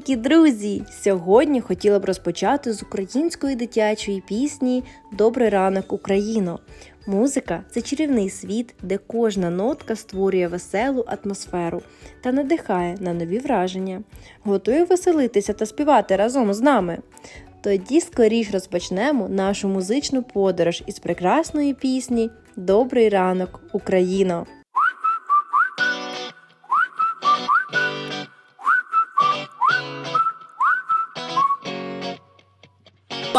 Маленькі друзі! Сьогодні хотіла б розпочати з української дитячої пісні Добрий ранок, Україно. Музика це чарівний світ, де кожна нотка створює веселу атмосферу та надихає на нові враження. Готові веселитися та співати разом з нами. Тоді скоріш розпочнемо нашу музичну подорож із прекрасної пісні Добрий ранок, Україно!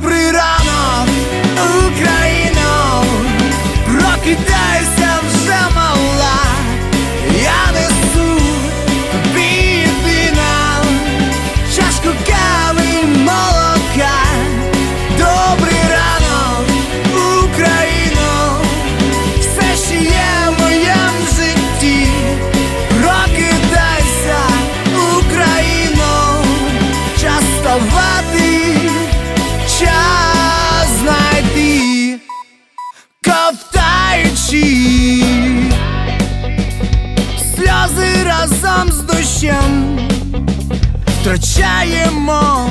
Добрий ранок, Україно, прокидайся втрачаємо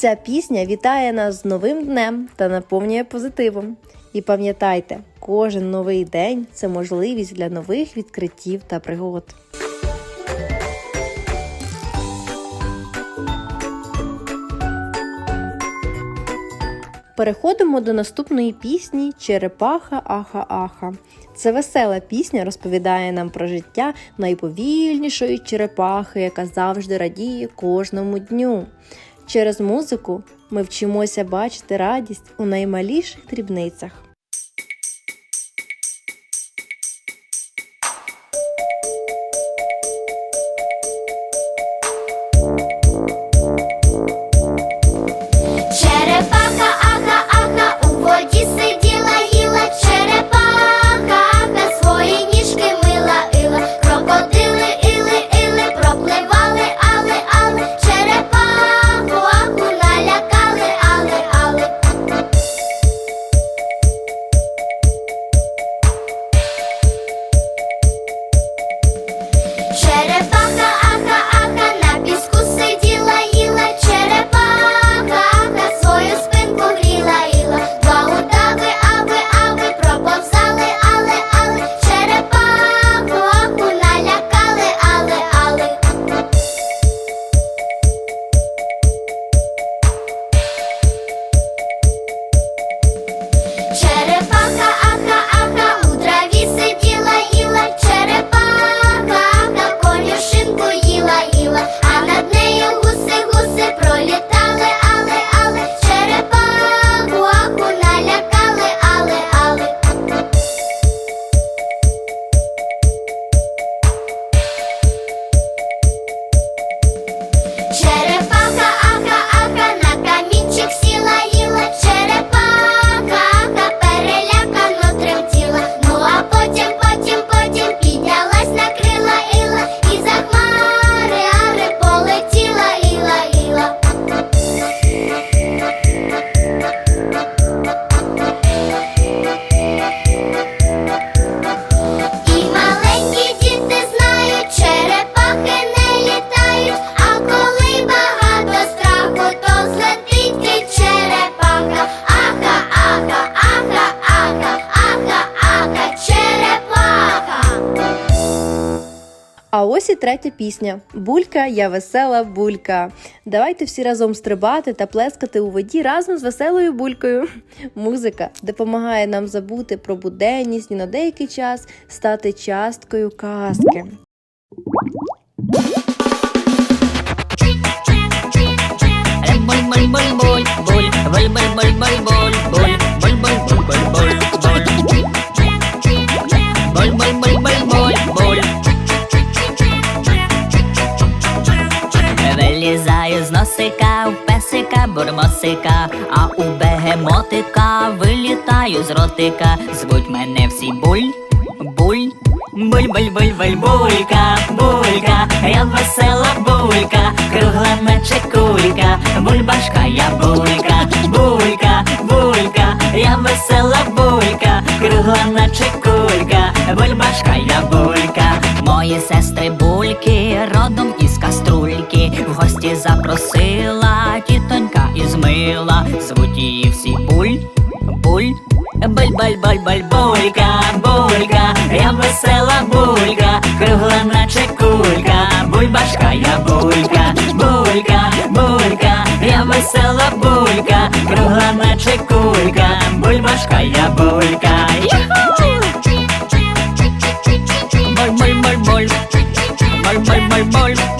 Ця пісня вітає нас з новим днем та наповнює позитивом. І пам'ятайте, кожен новий день це можливість для нових відкриттів та пригод. Переходимо до наступної пісні Черепаха Аха Аха. Це весела пісня розповідає нам про життя найповільнішої черепахи, яка завжди радіє кожному дню. Через музику ми вчимося бачити радість у наймаліших дрібницях. Третя пісня Булька, я весела булька. Давайте всі разом стрибати та плескати у воді разом з веселою булькою. Музика допомагає нам забути про буденність і на деякий час стати часткою казки. Буль буль буль буль буль буль буль буль буль буль буль буль буль буль Вилізаю з носика в песика бурмосика, а у бегемотика вилітаю з ротика. Звуть мене всі буль, буль, буль, буль, буль, буль, булька, булька, я весела булька, кругла наче кулька, бульбашка, я булька, булька, булька, я весела булька, кругла наче кулька, бульбашка, я булька. Мої сестри бульки, родом із запросила тітонька із мила, звуть її всі буль, буль. Буль, буль, буль, буль, булька, булька, я весела булька, кругла наче кулька, бульбашка, я булька, булька, булька, я весела булька, кругла наче кулька, бульбашка, я булька. Буль, буль, буль, буль. Буль, буль, буль, буль.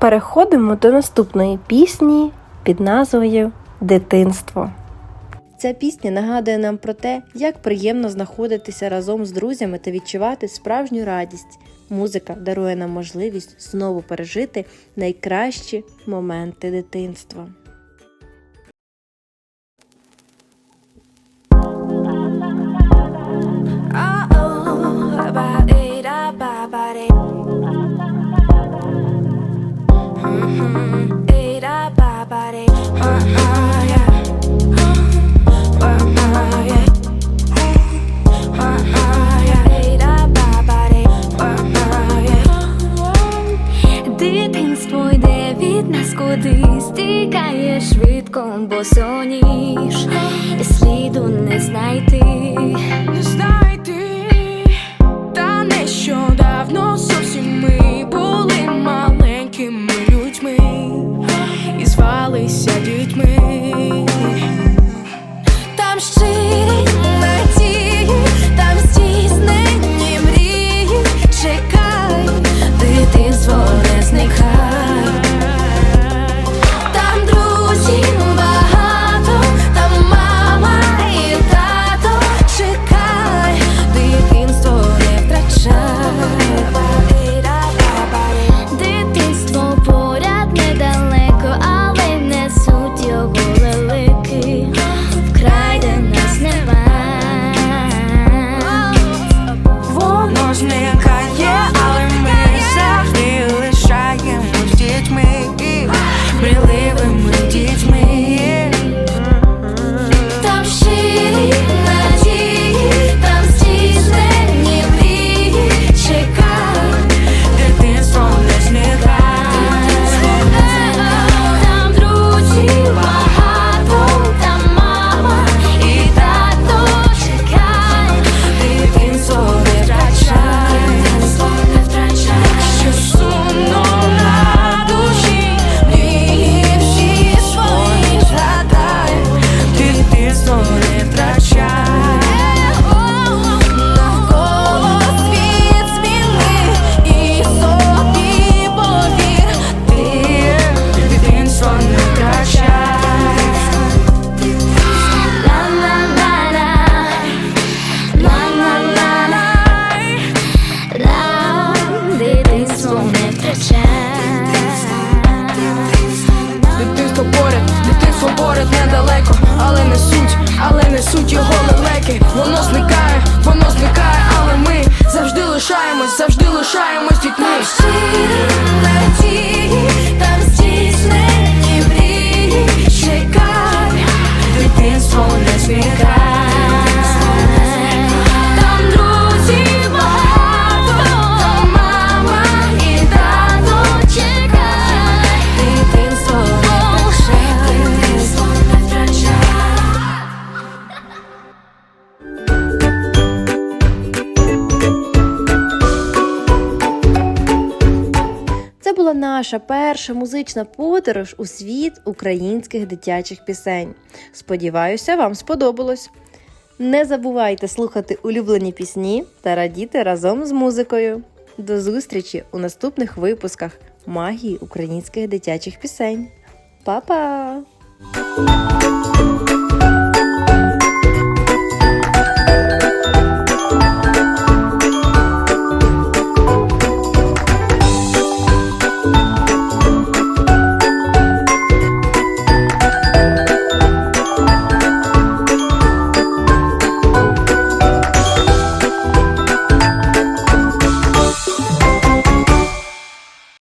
Переходимо до наступної пісні під назвою Дитинство. Ця пісня нагадує нам про те, як приємно знаходитися разом з друзями та відчувати справжню радість. Музика дарує нам можливість знову пережити найкращі моменти дитинства. Була наша перша музична подорож у світ українських дитячих пісень. Сподіваюся, вам сподобалось. Не забувайте слухати улюблені пісні та радіти разом з музикою. До зустрічі у наступних випусках магії українських дитячих пісень. Па-па!